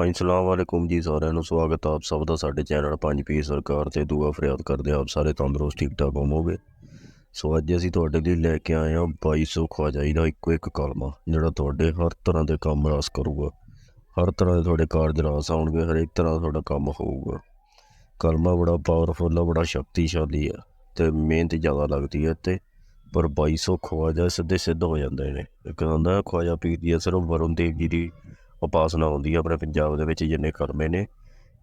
ਹਾਂਜੀ ਸਲਾਮ ਵਾਲੇਕੁਮ ਜੀ ਸਾਰਿਆਂ ਨੂੰ, ਸਵਾਗਤ ਹੈ ਆਪ ਸਭ ਦਾ ਸਾਡੇ ਚੈਨਲ ਪੰਜ ਪੀ ਸਰਕਾਰ ਤੇ। ਦੁਆ ਫਰਿਆਦ ਕਰਦੇ ਆਪ ਸਾਰੇ ਤੰਦਰੁਸਤ ਠੀਕ ਠਾਕ ਹੋਵੋਗੇ। ਸੋ ਅੱਜ ਅਸੀਂ ਤੁਹਾਡੇ ਲਈ ਲੈ ਕੇ ਆਏ ਹਾਂ 2200 ਖਵਾਜਾਈ ਦਾ ਇੱਕੋ ਇੱਕ ਕਲਮਾ, ਜਿਹੜਾ ਤੁਹਾਡੇ ਹਰ ਤਰ੍ਹਾਂ ਦੇ ਕੰਮ ਰਾਸ ਕਰੂਗਾ। ਹਰ ਤਰ੍ਹਾਂ ਦੇ ਤੁਹਾਡੇ ਕਾਰਜ ਰਾਸ ਆਉਣਗੇ, ਹਰੇਕ ਤਰ੍ਹਾਂ ਦਾ ਤੁਹਾਡਾ ਕੰਮ ਹੋਊਗਾ। ਕਲਮਾ ਬੜਾ ਪਾਵਰਫੁੱਲ ਆ, ਬੜਾ ਸ਼ਕਤੀਸ਼ਾਲੀ ਆ ਤੇ ਮਿਹਨਤ ਜ਼ਿਆਦਾ ਲੱਗਦੀ ਹੈ ਤੇ ਪਰ 2200 ਖਵਾਜਾ ਸਿੱਧੇ ਸਿੱਧ ਹੋ ਜਾਂਦੇ ਨੇ। ਇੱਕ ਹੁੰਦਾ ਖਵਾਜਾ ਪੀਰ ਦੀ ਸਿਰਫ ਵਰੁਣ ਦੇਵ ਜੀ ਦੀ ਉਪਾਸਨਾ ਹੁੰਦੀ ਆ, ਆਪਣੇ ਪੰਜਾਬ ਦੇ ਵਿੱਚ ਜਿੰਨੇ ਕਰਮੇ ਨੇ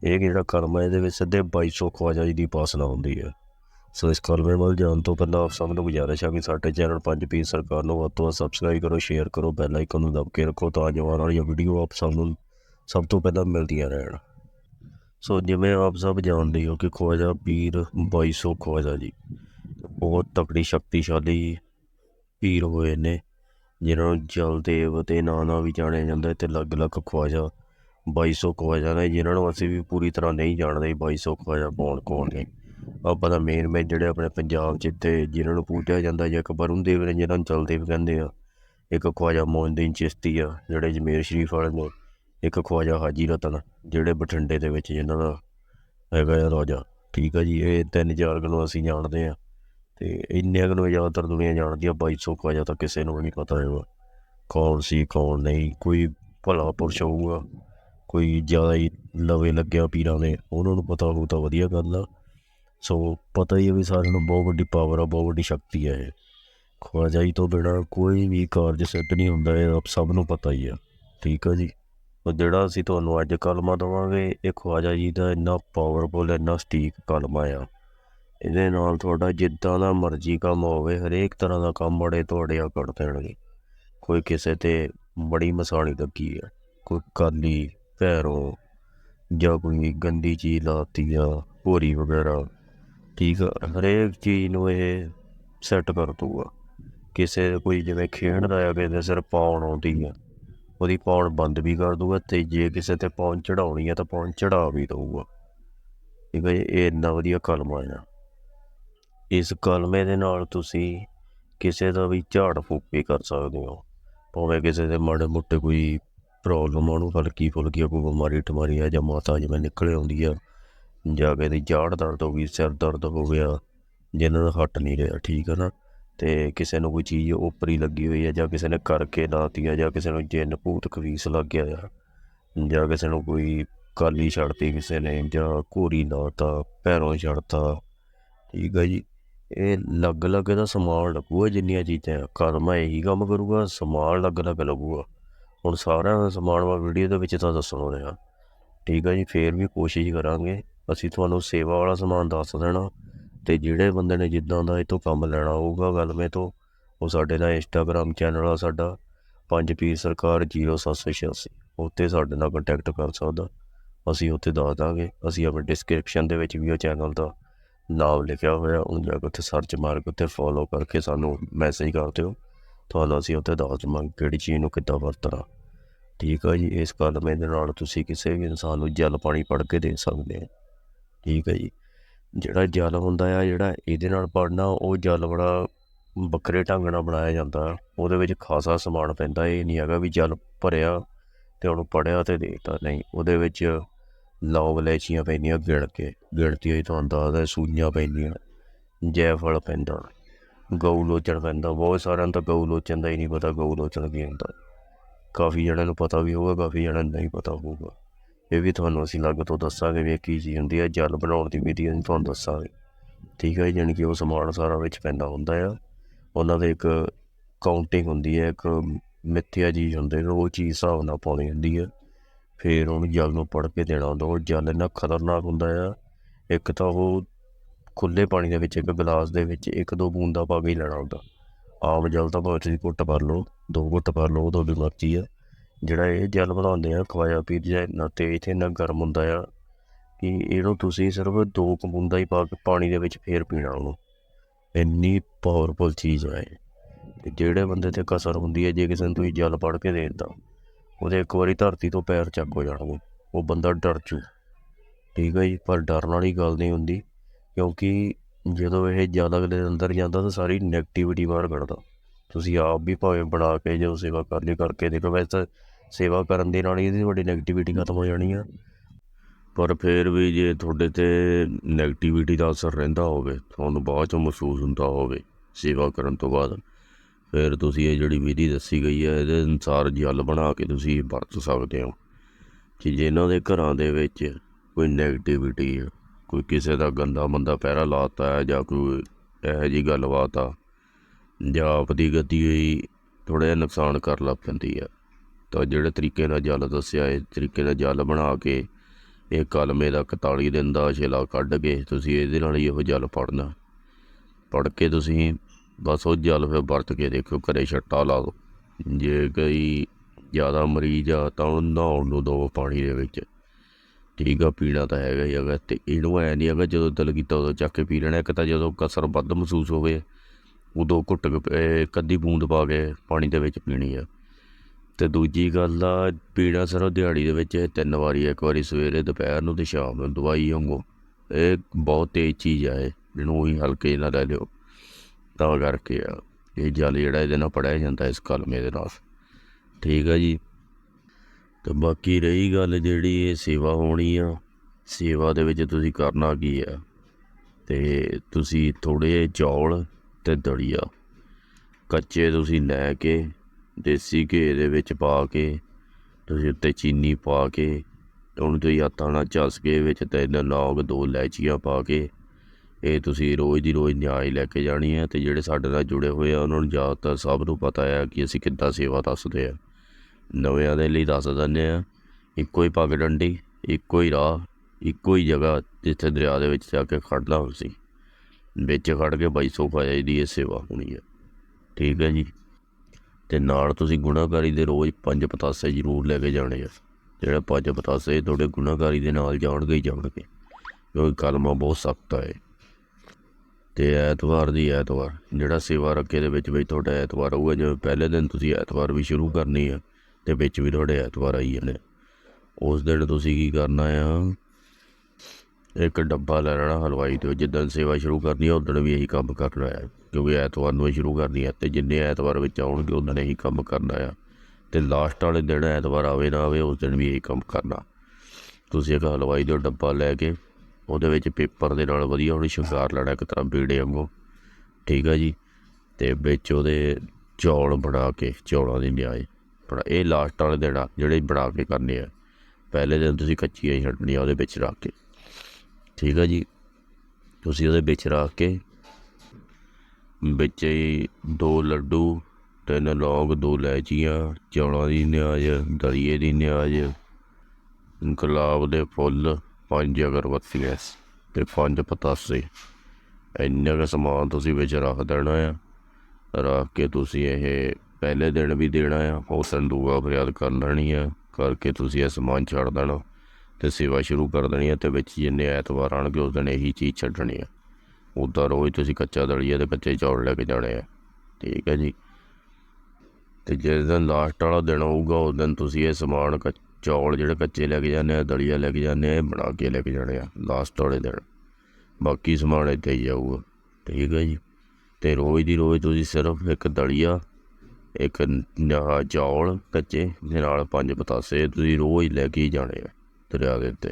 ਇਹ ਜਿਹੜਾ ਕਰਮ ਹੈ ਇਹਦੇ ਵਿੱਚ ਸਿੱਧੇ 2200 ਖਵਾਜਾ ਜੀ ਦੀ ਉਪਾਸਨਾ ਹੁੰਦੀ ਹੈ ਸੋ ਇਸ ਕਰਮੇ ਵੱਲ ਜਾਣ ਤੋਂ ਪਹਿਲਾਂ ਆਪ ਸਭ ਨੂੰ ਗੁਜ਼ਾਰਿਸ਼ ਆ ਕਿ ਸਾਡੇ ਚੈਨਲ ਪੰਜ ਪੀ ਸਰਕਾਰ ਨੂੰ ਵੱਧ ਤੋਂ ਵੱਧ ਸਬਸਕ੍ਰਾਈਬ ਕਰੋ ਸ਼ੇਅਰ ਕਰੋ ਬੈਲ ਆਈਕਨ ਨੂੰ ਦਬ ਕੇ ਰੱਖੋ ਤਾਂ ਜੋ ਆਉਣ ਵਾਲੀਆਂ ਵੀਡੀਓ ਆਪ ਸਭ ਨੂੰ ਸਭ ਤੋਂ ਪਹਿਲਾਂ ਮਿਲਦੀਆਂ ਰਹਿਣ। ਸੋ ਜਿਵੇਂ ਆਪ ਸਭ ਜਾਣਦੇ ਹੋ ਕਿ ਖਵਾਜਾ ਪੀਰ 2200 ਖਵਾਜਾ ਜੀ, ਬਹੁਤ ਤਕੜੀ ਸ਼ਕਤੀਸ਼ਾਲੀ ਪੀਰ ਹੋਏ ਨੇ। ਜਿਨ੍ਹਾਂ ਨੂੰ ਜਲਦੇਵ ਦੇ ਨਾਂ ਨਾਲ ਵੀ ਜਾਣਿਆ ਜਾਂਦਾ ਅਤੇ ਅਲੱਗ-ਅਲੱਗ ਖਵਾਜਾ ਬਾਈ ਸੌ ਖਵਾਜਾ ਨੇ, ਜਿਹਨਾਂ ਨੂੰ ਅਸੀਂ ਵੀ ਪੂਰੀ ਤਰ੍ਹਾਂ ਨਹੀਂ ਜਾਣਦੇ ਬਾਈ ਸੌ ਖਵਾਜਾ ਕੌਣ ਕੌਣ ਨੇ। ਆਪਾਂ ਦਾ ਮੇਨ ਮੇਨ ਜਿਹੜੇ ਆਪਣੇ ਪੰਜਾਬ 'ਚ ਇੱਥੇ ਜਿਹਨਾਂ ਨੂੰ ਪੂਜਿਆ ਜਾਂਦਾ ਜਾਂ, ਇੱਕ ਵਰੁਣ ਦੇਵ ਨੇ, ਜਿਹਨਾਂ ਨੂੰ ਜਲਦੇਵ ਕਹਿੰਦੇ ਆ। ਇੱਕ ਖਵਾਜਾ ਮੋਹਨਦੀਨ ਚਿਸ਼ਤੀ ਆ, ਜਿਹੜੇ ਜਮੇਰ ਸ਼ਰੀਫ ਵਾਲੇ ਨੇ। ਇੱਕ ਖਵਾਜਾ ਹਾਜੀ ਰਤਨ, ਜਿਹੜੇ ਬਠਿੰਡੇ ਦੇ ਵਿੱਚ ਜਿਹਨਾਂ ਦਾ ਹੈਗਾ ਆ ਰਾਜਾ। ਠੀਕ ਆ ਜੀ, ਇਹ ਤਿੰਨ ਚਾਰ ਗੱਲਾਂ ਅਸੀਂ ਜਾਣਦੇ ਆ। ਤੇ ਇੰਨੇ ਕੁ ਨੂੰ ਜ਼ਿਆਦਾਤਰ ਦੁਨੀਆ ਜਾਣਦੀ ਆ 2200 ਖਵਾਜਾ ਤਾਂ ਕਿਸੇ ਨੂੰ ਵੀ ਨਹੀਂ ਪਤਾ ਹੈਗਾ। ਕੌਣ ਸੀ, ਕੌਣ ਨਹੀਂ, ਕੋਈ ਭਲਾ ਪੁਰਸ਼ ਹੋਊਗਾ, ਕੋਈ ਜ਼ਿਆਦਾ ਹੀ ਲਵੇ ਲੱਗਿਆ ਪੀਰਾਂ ਨੇ ਉਹਨਾਂ ਨੂੰ ਪਤਾ ਹੋਊ ਤਾਂ ਵਧੀਆ ਗੱਲ ਆ। ਸੋ ਪਤਾ ਹੀ ਹੈ ਵੀ ਸਾਰਿਆਂ ਨੂੰ ਬਹੁਤ ਵੱਡੀ ਪਾਵਰ ਆ, ਬਹੁਤ ਵੱਡੀ ਸ਼ਕਤੀ ਹੈ ਇਹ। ਖਵਾਜਾਈ ਤੋਂ ਬਿਨਾਂ ਕੋਈ ਵੀ ਕਾਰਜ ਸਿੱਧ ਨਹੀਂ ਹੁੰਦਾ, ਇਹ ਆਪ ਸਭ ਨੂੰ ਪਤਾ ਹੀ ਆ। ਠੀਕ ਆ ਜੀ? ਉਹ ਜਿਹੜਾ ਅਸੀਂ ਤੁਹਾਨੂੰ ਅੱਜ ਕਲਮਾ ਦਵਾਂਗੇ, ਇਹ ਖਵਾਜਾ ਜੀ ਦਾ ਇੰਨਾ ਪਾਵਰਫੁਲ ਇੰਨਾ ਸਟੀਕ ਕਲਮਾ ਆ। ਇਹਦੇ ਨਾਲ ਤੁਹਾਡਾ ਜਿੱਦਾਂ ਦਾ ਮਰਜ਼ੀ ਕੰਮ ਹੋਵੇ ਹਰੇਕ ਤਰ੍ਹਾਂ ਦਾ ਕੰਮ ਬੜੇ ਤੁਹਾਡੇ ਆ ਕਰ ਦੇਣਗੇ। ਕੋਈ ਕਿਸੇ ਤੇ ਬੜੀ ਮਸਾਣੀ ਲੱਗੀ ਹੈ ਕੋਈ ਕਾਲੀ ਪੈਰੋਂ ਜਾਂ ਕੋਈ ਗੰਦੀ ਚੀਜ਼ ਲਾਤੀ ਆ ਭੋਰੀ ਵਗੈਰਾ ਠੀਕ ਆ? ਹਰੇਕ ਚੀਜ਼ ਨੂੰ ਇਹ ਸੈੱਟ ਕਰ ਦੂਗਾ ਕਿਸੇ ਕੋਈ ਜਿਵੇਂ ਖੇਡਦਾ ਆ ਕਿਸੇ ਦੇ ਸਿਰ ਪਾਉਣ ਆਉਂਦੀ ਆ ਉਹਦੀ ਪਾਉਣ ਬੰਦ ਵੀ ਕਰ ਦੂਗਾ ਤੇ ਜੇ ਕਿਸੇ ਤੇ ਪਾਉਣ ਚੜਾਉਣੀ ਆ ਤਾਂ ਪਾਉਣ ਚੜਾ ਵੀ ਦਊਗਾ। ਠੀਕ ਹੈ ਜੀ, ਇਹ ਇੰਨਾ ਵਧੀਆ ਕਲਮਾ ਆ ਇਸ ਕਲਮੇ ਦੇ ਨਾਲ ਤੁਸੀਂ ਕਿਸੇ ਦਾ ਵੀ ਝਾੜ ਫੂਕ ਵੀ ਕਰ ਸਕਦੇ ਹੋ। ਭਾਵੇਂ ਕਿਸੇ ਦੇ ਮਾੜੇ ਮੋਟੇ ਕੋਈ ਪ੍ਰੋਬਲਮ ਉਹਨੂੰ ਹਲਕੀ ਫੁਲਕੀ ਕੋਈ ਬਿਮਾਰੀ ਠਮਾਰੀ ਆ, ਜਾਂ ਮਾਤਾ ਜਿਵੇਂ ਨਿਕਲ ਆਉਂਦੀ ਆ, ਜਾਂ ਕਿਸੇ ਦੀ ਝਾੜ ਦਰਦ ਹੋ ਗਈ, ਸਿਰ ਦਰਦ ਹੋ ਗਿਆ, ਜਿਹਨਾਂ ਦਾ ਹਟ ਨਹੀਂ ਰਿਹਾ, ਠੀਕ ਹੈ ਨਾ? ਤੇ ਕਿਸੇ ਨੂੰ ਕੋਈ ਚੀਜ਼ ਉੱਪਰੀ ਲੱਗੀ ਹੋਈ ਹੈ ਜਾਂ ਕਿਸੇ ਨੇ ਕਰਕੇ ਲਾਤੀ ਆ, ਜਾਂ ਕਿਸੇ ਨੂੰ ਜਿੰਨ ਭੂਤ ਖਵੀਸ ਲੱਗ ਗਿਆ ਆ, ਜਾਂ ਕਿਸੇ ਨੂੰ ਕੋਈ ਕਾਲੀ ਛੱਡਤੀ ਕਿਸੇ ਨੇ, ਜਾਂ ਘੋਰੀ ਲਾਤਾ ਪੈਰੋਂ ਛੱਡਤਾ, ਠੀਕ ਹੈ ਜੀ? ਇਹ ਲੱਗ ਲੱਗ ਦਾ ਸਮਾਨ ਲੱਗੂਗਾ, ਜਿੰਨੀਆਂ ਚੀਜ਼ਾਂ ਆ। ਕਰਮਾ ਇਹੀ ਕੰਮ ਕਰੂਗਾ, ਸਮਾਨ ਲੱਗ ਲੱਗ ਲੱਗੂਗਾ। ਹੁਣ ਸਾਰਾ ਸਮਾਨ ਵਾ ਵੀਡੀਓ ਦੇ ਵਿੱਚ ਤਾਂ ਦੱਸਣ ਰਿਹਾ ਠੀਕ ਆ ਜੀ, ਫੇਰ ਵੀ ਕੋਸ਼ਿਸ਼ ਕਰਾਂਗੇ। ਅਸੀਂ ਤੁਹਾਨੂੰ ਸੇਵਾ ਵਾਲਾ ਸਮਾਨ ਦੱਸ ਦੇਣਾ, ਤੇ ਜਿਹੜੇ ਬੰਦੇ ਨੇ ਜਿੱਦਾਂ ਦਾ ਇਹ ਤੋਂ ਕੰਮ ਲੈਣਾ ਹੋਊਗਾ ਗਲਮੇ ਤੋਂ, ਉਹ ਸਾਡੇ ਨਾਲ ਇੰਸਟਾਗ੍ਰam ਚੈਨਲ ਆ ਸਾਡਾ, ਪੰਜ ਪੀ ਸਰਕਾਰ 0786 ਉੱਤੇ ਸਾਡੇ ਨਾਲ ਕੰਟੈਕਟ ਕਰ ਸਕਦਾ। ਅਸੀਂ ਉੱਥੇ ਦੱਸ ਦਾਂਗੇ। ਅਸੀਂ ਆਪਣੇ ਡਿਸਕ੍ਰਿਪਸ਼ਨ ਦੇ ਵਿੱਚ ਵੀ ਉਹ ਚੈਨਲ ਦਾ ਨਾਮ ਲਿਖਿਆ ਹੋਇਆ, ਉਹਨੂੰ ਜਾ ਕੇ ਉੱਥੇ ਸਰਚ ਮਾਰ ਕੇ ਉੱਥੇ ਫੋਲੋ ਕਰਕੇ ਸਾਨੂੰ ਮੈਸੇਜ ਕਰ ਦਿਓ। ਤੁਹਾਨੂੰ ਅਸੀਂ ਉੱਥੇ ਦੱਸ ਦੇਵਾਂਗੇ ਕਿਹੜੀ ਚੀਜ਼ ਨੂੰ ਕਿੱਦਾਂ ਵਰਤਣਾ। ਠੀਕ ਆ ਜੀ, ਇਸ ਕਲਮੇ ਦੇ ਨਾਲ ਤੁਸੀਂ ਕਿਸੇ ਵੀ ਇਨਸਾਨ ਨੂੰ ਜਲ ਪਾਣੀ ਪੜ ਕੇ ਦੇ ਸਕਦੇ ਹੋ। ਠੀਕ ਹੈ ਜੀ, ਜਿਹੜਾ ਜਲ ਹੁੰਦਾ ਆ, ਜਿਹੜਾ ਇਹਦੇ ਨਾਲ ਪੜਨਾ ਉਹ ਜਲ ਬੜਾ ਵੱਖਰੇ ਢੰਗ ਨਾਲ ਬਣਾਇਆ ਜਾਂਦਾ। ਉਹਦੇ ਵਿੱਚ ਖਾਸਾ ਸਮਾਨ ਪੈਂਦਾ, ਇਹ ਨਹੀਂ ਹੈਗਾ ਵੀ ਜਲ ਭਰਿਆ ਤੇ ਉਹਨੂੰ ਪੜਿਆ ਤੇ ਦੇਤਾ। ਨਹੀਂ, ਉਹਦੇ ਵਿੱਚ ਲੌਂਗ ਇਲਾਇਚੀਆਂ ਪੈਂਦੀਆਂ, ਗਿਣ ਕੇ। ਗਿਣਤੀ ਹੋਈ ਤੁਹਾਨੂੰ ਦੱਸਦਾ ਸੂਈਆਂ ਪੈਂਦੀਆਂ। ਜੈਫਲ ਪੈਂਦਾ। ਗਊ ਲੋਚਣ ਪੈਂਦਾ। ਬਹੁਤ ਸਾਰਿਆਂ ਨੂੰ ਤਾਂ ਗਊ ਲੋਚਣ ਦਾ ਹੀ ਨਹੀਂ ਪਤਾ ਗਊ ਲੋਚਣ ਕੀ ਹੁੰਦਾ। ਕਾਫੀ ਜਣਿਆਂ ਨੂੰ ਪਤਾ ਵੀ ਹੋਊਗਾ, ਕਾਫੀ ਜਣਿਆਂ ਨੂੰ ਨਹੀਂ ਪਤਾ ਹੋਊਗਾ। ਇਹ ਵੀ ਤੁਹਾਨੂੰ ਅਸੀਂ ਲੱਗ ਤੋਂ ਦੱਸਾਂਗੇ ਵੀ ਇਹ ਕੀ ਚੀਜ਼ ਹੁੰਦੀ ਹੈ। ਜਲ ਬਣਾਉਣ ਦੀ ਵਿਧੀ ਅਸੀਂ ਤੁਹਾਨੂੰ ਦੱਸਾਂਗੇ। ਠੀਕ ਹੈ ਜਾਣੀ ਕਿ ਉਹ ਸਮਾਨ ਸਾਰਾ ਵਿੱਚ ਪੈਂਦਾ ਹੁੰਦਾ ਆ। ਉਹਨਾਂ ਦੇ ਇੱਕ ਕਾਊਂਟਿੰਗ ਹੁੰਦੀ ਹੈ, ਇੱਕ ਮਿੱਥਿਆ ਚੀਜ਼ ਹੁੰਦੇ ਨੇ, ਉਹ ਚੀਜ਼ ਹਿਸਾਬ ਨਾਲ ਪਾਉਣੀ ਹੁੰਦੀ ਹੈ। ਫਿਰ ਉਹਨੂੰ ਜਲ ਨੂੰ ਪੜ ਕੇ ਦੇਣਾ ਹੁੰਦਾ, ਉਹ ਜਲ ਇੰਨਾ ਖਤਰਨਾਕ ਹੁੰਦਾ ਆ। ਇੱਕ ਤਾਂ ਉਹ ਖੁੱਲੇ ਪਾਣੀ ਦੇ ਵਿੱਚ, ਇੱਕ ਗਲਾਸ ਦੇ ਵਿੱਚ, ਇੱਕ ਦੋ ਬੂੰਦਾ ਪਾ ਕੇ ਹੀ ਲੈਣਾ ਹੁੰਦਾ। ਆਮ ਜਲ ਤਾਂ ਭਾਵੇਂ ਤੁਸੀਂ ਘੁੱਟ ਭਰ ਲਓ, ਦੋ ਘੁੱਟ ਭਰ ਲਓ, ਉਹ ਤੁਹਾਡੀ ਮਰਜ਼ੀ ਆ। ਜਿਹੜਾ ਇਹ ਜਲ ਬਣਾਉਂਦੇ ਆ, ਖਵਾਇਆ ਪੀ ਜੀ, ਇੰਨਾ ਤੇਜ਼ ਤੇ ਇੰਨਾ ਗਰਮ ਹੁੰਦਾ ਆ ਕਿ ਇਹਨੂੰ ਤੁਸੀਂ ਸਿਰਫ ਦੋ ਕੁ ਬੂੰਦਾਂ ਹੀ ਪਾ ਕੇ ਪਾਣੀ ਦੇ ਵਿੱਚ ਫੇਰ ਪੀਣਾ ਉਹਨੂੰ। ਇੰਨੀ ਪਾਵਰਫੁਲ ਚੀਜ਼ ਹੈ ਇਹ। ਤੇ ਜਿਹੜੇ ਬੰਦੇ ਤੇ ਕਸਰ ਹੁੰਦੀ ਹੈ ਜੇ ਕਿਸੇ ਨੂੰ ਤੁਸੀਂ ਜਲ ਪੜ ਕੇ ਦੇ ਦਿੱਤਾ ਉਹਦੇ ਇੱਕ ਵਾਰੀ ਧਰਤੀ ਤੋਂ ਪੈਰ ਚੱਕ ਹੋ ਜਾਣਗੇ ਉਹ ਬੰਦਾ ਡਰ ਜੂ। ਠੀਕ ਹੈ ਜੀ, ਪਰ ਡਰਨ ਵਾਲੀ ਗੱਲ ਨਹੀਂ ਹੁੰਦੀ, ਕਿਉਂਕਿ ਜਦੋਂ ਇਹ ਜ਼ਿਆਦਾ ਅਗਲੇ ਦੇ ਅੰਦਰ ਜਾਂਦਾ ਤਾਂ ਸਾਰੀ ਨੈਗੇਟਿਵਿਟੀ ਬਾਹਰ ਕੱਢਦਾ। ਤੁਸੀਂ ਆਪ ਵੀ ਭਾਵੇਂ ਬਣਾ ਕੇ ਜੋ ਸੇਵਾ ਕਰ ਲਈ, ਕਰਕੇ ਦੇਖੋ, ਵੈਸੇ ਤਾਂ ਸੇਵਾ ਕਰਨ ਦੇ ਨਾਲ ਹੀ ਇਹਦੀ ਤੁਹਾਡੀ ਨੈਗੇਟਿਵਿਟੀ ਖਤਮ ਹੋ ਜਾਣੀ ਆ। ਪਰ ਫਿਰ ਵੀ ਜੇ ਤੁਹਾਡੇ ਤੇ ਨੈਗੇਟਿਵਿਟੀ ਦਾ ਅਸਰ ਰਹਿੰਦਾ ਹੋਵੇ, ਤੁਹਾਨੂੰ ਬਾਅਦ ਚੋਂ ਮਹਿਸੂਸ ਹੁੰਦਾ ਹੋਵੇ ਸੇਵਾ ਕਰਨ ਤੋਂ ਬਾਅਦ। ਫਿਰ ਤੁਸੀਂ ਇਹ ਜਿਹੜੀ ਵਿਧੀ ਦੱਸੀ ਗਈ ਹੈ, ਇਹਦੇ ਅਨੁਸਾਰ ਜਲ ਬਣਾ ਕੇ ਤੁਸੀਂ ਵਰਤ ਸਕਦੇ ਹੋ। ਕਿ ਜੇ ਦੇ ਘਰਾਂ ਦੇ ਵਿੱਚ ਕੋਈ ਨੈਗੇਟਿਵਿਟੀ ਹੈ, ਕੋਈ ਕਿਸੇ ਦਾ ਗੰਦਾ ਮੰਦਾ ਪਹਿਰਾ ਲਾਤਾ ਹੈ ਜਾਂ ਕੋਈ ਇਹੋ ਜਿਹੀ ਗੱਲਬਾਤ ਆ, ਜਾਂ ਆਪਦੀ ਗਤੀ ਹੋਈ ਥੋੜ੍ਹਾ ਜਿਹਾ ਨੁਕਸਾਨ ਕਰ ਲੱਗ ਪੈਂਦੀ ਆ ਤਾਂ ਜਿਹੜੇ ਤਰੀਕੇ ਨਾਲ ਜਲ ਦੱਸਿਆ, ਇਹ ਤਰੀਕੇ ਨਾਲ ਜਲ ਬਣਾ ਕੇ ਇਹ ਕਲਮੇ ਦਾ 41 ਦਿਨ ਦਾ ਛਿਲਾ ਕੱਢ ਕੇ ਤੁਸੀਂ ਇਹਦੇ ਨਾਲ ਹੀ ਉਹ ਜਲ ਪੜਨਾ ਪੜ ਕੇ ਤੁਸੀਂ ਬਸ ਉਹ ਜਲ ਫਿਰ ਵਰਤ ਕੇ ਦੇਖੋ ਘਰੇ ਛੱਟਾ ਲਾ ਦਿਓ ਜੇ ਕੋਈ ਜ਼ਿਆਦਾ ਮਰੀਜ਼ ਆ ਤਾਂ ਉਹਨੂੰ ਨਹਾਉਣ ਨੂੰ ਦੋ ਪਾਣੀ ਦੇ ਵਿੱਚ। ਠੀਕ ਆ, ਪੀਣਾ ਤਾਂ ਹੈਗਾ ਹੀ ਹੈਗਾ। ਤੇ ਇਹਨੂੰ ਐ ਨਹੀਂ ਹੈਗਾ, ਜਦੋਂ ਦਿਲ ਕੀਤਾ ਉਦੋਂ ਚੱਕ ਕੇ ਪੀ ਲੈਣਾ। ਇੱਕ ਤਾਂ ਜਦੋਂ ਕਸਰ ਵੱਧ ਮਹਿਸੂਸ ਹੋਵੇ, ਉਦੋਂ ਘੁੱਟ ਕੇ, ਇਹ ਅੱਧੀ ਬੂੰਦ ਪਾ ਕੇ ਪਾਣੀ ਦੇ ਵਿੱਚ ਪੀਣੀ ਆ। ਤੇ ਦੂਜੀ ਗੱਲ ਆ, ਪੀਣਾ ਸਿਰਫ ਦਿਹਾੜੀ ਦੇ ਵਿੱਚ, ਇਹ ਤਿੰਨ ਵਾਰੀ, ਇੱਕ ਵਾਰੀ ਸਵੇਰੇ, ਦੁਪਹਿਰ ਨੂੰ ਤੇ ਸ਼ਾਮ ਨੂੰ ਦਵਾਈ ਵਾਂਗੂ। ਇਹ ਬਹੁਤ ਤੇਜ਼ ਚੀਜ਼ ਆ ਇਹ। ਜਿਹਨੂੰ ਉਹੀ ਹਲਕੇ ਨਾਲ ਲੈ ਲਿਓ। ਤਾਂ ਕਰਕੇ ਆ, ਇਹ ਜਲ ਜਿਹੜਾ ਇਹਦੇ ਨਾਲ ਪੜਿਆ ਜਾਂਦਾ ਇਸ ਕਲਮੇ ਦੇ ਨਾਲ। ਠੀਕ ਆ ਜੀ? ਤੇ ਬਾਕੀ ਰਹੀ ਗੱਲ ਜਿਹੜੀ ਇਹ ਸੇਵਾ ਹੋਣੀ ਆ, ਸੇਵਾ ਦੇ ਵਿੱਚ ਤੁਸੀਂ ਕਰਨਾ ਕੀ ਆ? ਤੇ ਤੁਸੀਂ ਥੋੜੇ ਚੌਲ ਤੇ ਦਲੀਆ, ਕੱਚੇ ਤੁਸੀਂ ਲੈ ਕੇ, ਦੇਸੀ ਘੇ ਦੇ ਵਿੱਚ ਪਾ ਕੇ, ਤੁਸੀਂ ਉੱਤੇ ਚੀਨੀ ਪਾ ਕੇ ਉਹਨੂੰ ਤੁਸੀਂ ਹੱਥਾਂ ਨਾਲ ਝੱਸ ਕੇ ਵਿੱਚ ਤਿੰਨ ਲੌਂਗ ਦੋ ਇਲਾਇਚੀਆਂ ਪਾ ਕੇ ਇਹ ਤੁਸੀਂ ਰੋਜ਼ ਦੀ ਰੋਜ਼ ਨਿਆਜ਼ ਲੈ ਕੇ ਜਾਣੀ ਹੈ ਤੇ ਜਿਹੜੇ ਸਾਡੇ ਨਾਲ ਜੁੜੇ ਹੋਏ ਆ, ਉਹਨਾਂ ਨੂੰ ਜ਼ਿਆਦਾਤਰ ਸਭ ਨੂੰ ਪਤਾ ਹੈ ਕਿ ਅਸੀਂ ਕਿੱਦਾਂ ਸੇਵਾ ਦੱਸਦੇ ਆ। ਨਵਿਆਂ ਦੇ ਲਈ ਦੱਸ ਦਿੰਦੇ ਆ, ਇੱਕੋ ਹੀ ਪੱਗ ਡੰਡੀ, ਇੱਕੋ ਹੀ ਰਾਹ, ਇੱਕੋ ਹੀ ਜਗ੍ਹਾ ਜਿੱਥੇ ਦਰਿਆ ਦੇ ਵਿੱਚ ਜਾ ਕੇ ਖੜਨਾ ਹੋ ਸੀ ਵਿੱਚ ਖੜ ਕੇ ਬਾਈ ਸੋਫਾ ਦੀ ਇਹ ਸੇਵਾ ਹੋਣੀ ਹੈ। ਠੀਕ ਹੈ ਜੀ? ਤੇ ਨਾਲ ਤੁਸੀਂ ਗੁਨਾਹਗਾਰੀ ਦੇ ਰੋਜ਼ ਪੰਜ ਪਤਾਸੇ ਜ਼ਰੂਰ ਲੈ ਕੇ ਜਾਣੇ ਆ। ਜਿਹੜੇ ਪੰਜ ਪਤਾਸੇ ਤੁਹਾਡੇ ਗੁਨਾਹਗਾਰੀ ਦੇ ਨਾਲ ਜਾਣਗੇ ਹੀ ਜਾਣਗੇ। ਕਿਉਂਕਿ ਕਲਮਾ ਬਹੁਤ ਸਖਤ ਹੈ ਤੇ ਐਤਵਾਰ ਦੀ ਐਤਵਾਰ, ਜਿਹੜਾ ਸੇਵਾ ਰੱਖੇ ਦੇ ਵਿੱਚ ਵਿੱਚ ਤੁਹਾਡਾ ਐਤਵਾਰ ਆਊਗਾ, ਜਿਵੇਂ ਪਹਿਲੇ ਦਿਨ ਤੁਸੀਂ ਐਤਵਾਰ ਵੀ ਸ਼ੁਰੂ ਕਰਨੀ ਆ, ਤੇ ਵਿੱਚ ਵੀ ਤੁਹਾਡੇ ਐਤਵਾਰ ਆਈ ਜਾਣੇ ਉਸ ਦਿਨ ਤੁਸੀਂ ਕੀ ਕਰਨਾ ਆ? ਇੱਕ ਡੱਬਾ ਲੈ ਲੈਣਾ ਹਲਵਾਈ ਤੋਂ, ਜਿੱਦਣ ਸੇਵਾ ਸ਼ੁਰੂ ਕਰਨੀ ਆ ਉਦੋਂ ਵੀ ਇਹੀ ਕੰਮ ਕਰਨਾ ਆ, ਕਿਉਂਕਿ ਐਤਵਾਰ ਨੂੰ ਹੀ ਸ਼ੁਰੂ ਕਰਨੀ ਹੈ ਤੇ ਜਿੰਨੇ ਐਤਵਾਰ ਵਿੱਚ ਆਉਣਗੇ ਉਦੋਂ ਇਹੀ ਕੰਮ ਕਰਨਾ ਆ। ਤੇ ਲਾਸਟ ਵਾਲੇ ਦਿਨ ਐਤਵਾਰ ਆਵੇ ਨਾ ਆਵੇ, ਉਸ ਦਿਨ ਵੀ ਇਹੀ ਕੰਮ ਕਰਨਾ। ਤੁਸੀਂ ਇੱਕ ਹਲਵਾਈ ਦਾ ਡੱਬਾ ਲੈ ਕੇ ਉਹਦੇ ਵਿੱਚ ਪੇਪਰ ਦੇ ਨਾਲ ਵਧੀਆ ਉਹਨੂੰ ਸ਼ਿੰਗਾਰ ਲੈਣਾ ਇੱਕ ਤਰ੍ਹਾਂ ਬੇੜੇ ਵਾਂਗੂ। ਠੀਕ ਆ ਜੀ? ਤੇ ਵਿੱਚ ਉਹਦੇ ਚੌਲ ਬਣਾ ਕੇ, ਚੌਲਾਂ ਦੀ ਨਿਆਏ। ਬਣਾ, ਇਹ ਲਾਸਟ ਵਾਲੇ ਦਿਨ ਆ, ਜਿਹੜੇ ਬਣਾ ਕੇ ਕਰਨੇ ਆ। ਪਹਿਲੇ ਦਿਨ ਤੁਸੀਂ ਕੱਚੀਆਂ ਹੀ ਛੱਡਣੀਆਂ ਉਹਦੇ ਵਿੱਚ ਰੱਖ ਕੇ। ਠੀਕ ਆ ਜੀ? ਤੁਸੀਂ ਉਹਦੇ ਵਿੱਚ ਰੱਖ ਕੇ, ਵਿੱਚ ਹੀ ਦੋ ਲੱਡੂ, ਤਿੰਨ ਲੌਂਗ, ਦੋ ਇਲਾਇਚੀਆਂ, ਚੌਲਾਂ ਦੀ ਨਿਆਜ਼, ਦਲੀਏ ਦੀ ਨਿਆਜ਼, ਗੁਲਾਬ ਦੇ ਫੁੱਲ ਪੰਜ ਅਗਰਬੱਤੀਆਂ ਤੇ ਪੰਜ ਪਤਾਸੇ। ਇੰਨਾ ਕੁ ਸਮਾਨ ਤੁਸੀਂ ਵਿੱਚ ਰੱਖ ਦੇਣਾ ਆ। ਰੱਖ ਕੇ ਤੁਸੀਂ ਇਹ ਪਹਿਲੇ ਦਿਨ ਵੀ ਦੇਣਾ ਆ। ਉਹ ਸੰਦੂਗਾ ਫਰਿਆਦ ਕਰ ਲੈਣੀ ਆ। ਕਰਕੇ ਤੁਸੀਂ ਇਹ ਸਮਾਨ ਛੱਡ ਦੇਣਾ। ਤੇ ਸੇਵਾ ਸ਼ੁਰੂ ਕਰ ਦੇਣੀ ਆ ਤੇ ਵਿੱਚ ਜਿੰਨੇ ਐਤਵਾਰ ਆਣਗੇ ਉਸ ਦਿਨ ਇਹੀ ਚੀਜ਼ ਛੱਡਣੀ ਆ। ਉੱਦਾਂ ਰੋਜ਼ ਤੁਸੀਂ ਕੱਚਾ ਦਲੀਆ ਤੇ ਕੱਚੇ ਚੌਲ ਲੈ ਕੇ ਜਾਣੇ ਆ। ਠੀਕ ਹੈ ਜੀ। ਤੇ ਜਿਸ ਦਿਨ ਲਾਸਟ ਵਾਲਾ ਦਿਨ ਹੋਊਗਾ, ਉਸ ਦਿਨ ਤੁਸੀਂ ਇਹ ਸਮਾਨ ਕ ਚੌਲ ਜਿਹੜੇ ਕੱਚੇ ਲੈ ਕੇ ਜਾਂਦੇ ਆ, ਦਲੀਆ ਲੈ ਕੇ ਜਾਂਦੇ ਆ ਬਣਾ ਕੇ ਲੈ ਕੇ ਜਾਣੇ ਆ ਲਾਸਟ ਵਾਲੇ ਦਿਨ। ਬਾਕੀ ਸਮਾਨ ਇੱਥੇ ਹੀ ਜਾਊਗਾ। ਠੀਕ ਹੈ ਜੀ। ਤੇ ਰੋਜ਼ ਦੀ ਰੋਜ਼ ਤੁਸੀਂ ਸਿਰਫ ਇੱਕ ਦਲੀਆ, ਇੱਕ ਚੌਲ ਕੱਚੇ ਦੇ ਨਾਲ ਪੰਜ ਪਤਾਸੇ ਤੁਸੀਂ ਰੋਜ਼ ਲੈ ਕੇ ਹੀ ਜਾਣੇ ਆ ਦਰਿਆ ਦੇ ਉੱਤੇ।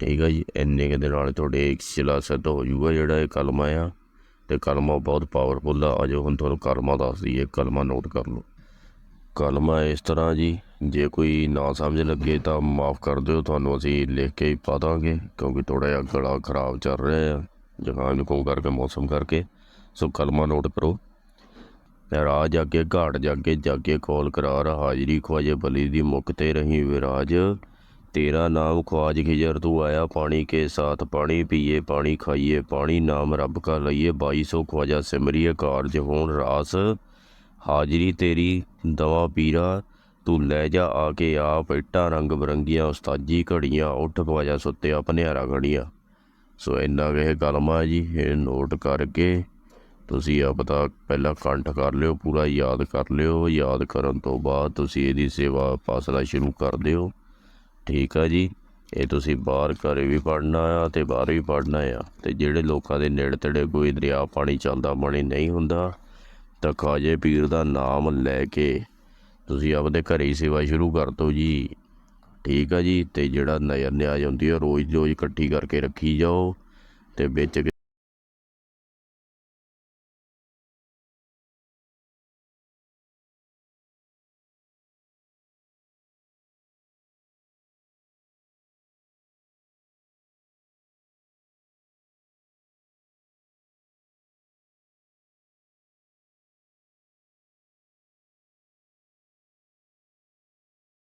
ਠੀਕ ਹੈ ਜੀ। ਇੰਨੇ ਕੁ ਦੇ ਨਾਲ ਤੁਹਾਡੇ ਇੱਕ ਸ਼ਿਲਾ ਸਿੱਧ ਹੋ ਜਾਊਗਾ ਜਿਹੜਾ ਇਹ ਕਲਮਾ ਆ। ਤੇ ਕਲਮਾ ਬਹੁਤ ਪਾਵਰਫੁੱਲ ਆ। ਅਜੋ ਹੁਣ ਤੁਹਾਨੂੰ ਕਲਮਾ ਦੱਸ ਦਈਏ ਕਲਮਾ ਨੋਟ ਕਰ ਲਓ। ਕਲਮਾ ਇਸ ਤਰ੍ਹਾਂ ਜੀ ਜੇ ਕੋਈ ਨਾ ਸਮਝ ਲੱਗੇ ਤਾਂ ਮਾਫ ਕਰ ਦਿਓ, ਤੁਹਾਨੂੰ ਅਸੀਂ ਲਿਖ ਕੇ ਹੀ ਪਾ ਦਾਂਗੇ, ਕਿਉਂਕਿ ਥੋੜਾ ਜਿਹਾ ਗਲਾ ਖਰਾਬ ਚੱਲ ਰਿਹਾ ਆ। ਜ਼ੁਕਾਮ ਨੂੰ ਕਰਕੇ, ਮੌਸਮ ਕਰਕੇ, ਸੋ ਕਲਮਾ ਨੋਟ ਕਰੋ। ਰਾਹ ਜਾਗੇ ਘਾਟ ਜਾਗੇ ਜਾਗੇ ਕੋਲ ਕਰਾਰ, ਹਾਜ਼ਰੀ ਖਵਾਜੇ ਬਲੀ ਦੀ ਮੁਖ ਤੇ ਰਹੀ ਵਿਰਾਜ। ਤੇਰਾ ਨਾਮ ਖਵਾਜ ਖਿਜਰ, ਤੂੰ ਆਇਆ ਪਾਣੀ ਕੇ ਸਾਥ, ਪਾਣੀ ਪੀਏ, ਪਾਣੀ ਖਾਈਏ, ਪਾਣੀ ਨਾਮ ਰੱਬ ਕਾ ਲਈਏ 2200 ਖਵਾਜਾ ਸਿਮਰੀਏ, ਕਾਰਜ ਹੋਣ ਰਾਸ। ਹਾਜ਼ਰੀ ਤੇਰੀ ਦਵਾ ਪੀਰਾ ਤੂੰ ਲੈ ਜਾ ਆ ਕੇ ਆਪ ਇੱਟਾਂ ਰੰਗ ਬਰੰਗੀਆਂ ਉਸਤਾਜੀ ਘੜੀਆਂ, ਉੱਠ ਖਵਾਜਾ ਸੁੱਤਿਆ ਭਨਿਆਰਾ ਘੜੀਆਂ ਸੋ ਇੰਨਾ ਕੁ ਇਹ ਕਲਮਾ ਜੀ, ਇਹ ਨੋਟ ਕਰਕੇ ਤੁਸੀਂ ਆਪਦਾ ਪਹਿਲਾਂ ਕੰਠ ਕਰ ਲਿਓ, ਪੂਰਾ ਯਾਦ ਕਰ ਲਿਓ। ਯਾਦ ਕਰਨ ਤੋਂ ਬਾਅਦ ਤੁਸੀਂ ਇਹਦੀ ਸੇਵਾ ਪਾਸਲਾ ਸ਼ੁਰੂ ਕਰ ਦਿਓ। ਠੀਕ ਆ ਜੀ, ਇਹ ਤੁਸੀਂ ਬਾਹਰ ਘਰੇ ਵੀ ਪੜਨਾ ਆ ਤੇ ਬਾਹਰ ਵੀ ਪੜਨਾ ਆ। ਤੇ ਜਿਹੜੇ ਲੋਕਾਂ ਦੇ ਨੇੜੇ ਤੇੜੇ ਕੋਈ ਦਰਿਆ ਪਾਣੀ ਚੱਲਦਾ ਪਾਣੀ ਨਹੀਂ ਹੁੰਦਾ, ਤਾਂ ਖਾਜੇ ਪੀਰ ਦਾ ਨਾਮ ਲੈ ਕੇ ਤੁਸੀਂ ਆਪਦੇ ਘਰੇ ਹੀ ਸੇਵਾ ਸ਼ੁਰੂ ਕਰ ਦਿਓ ਜੀ। ਠੀਕ ਆ ਜੀ ਅਤੇ ਜਿਹੜਾ ਨਜ਼ਰ ਨਿਆਜ ਆਉਂਦੀ ਆ ਰੋਜ਼ ਰੋਜ਼ ਇਕੱਠੀ ਕਰਕੇ ਰੱਖੀ ਜਾਓ ਅਤੇ ਵਿੱਚ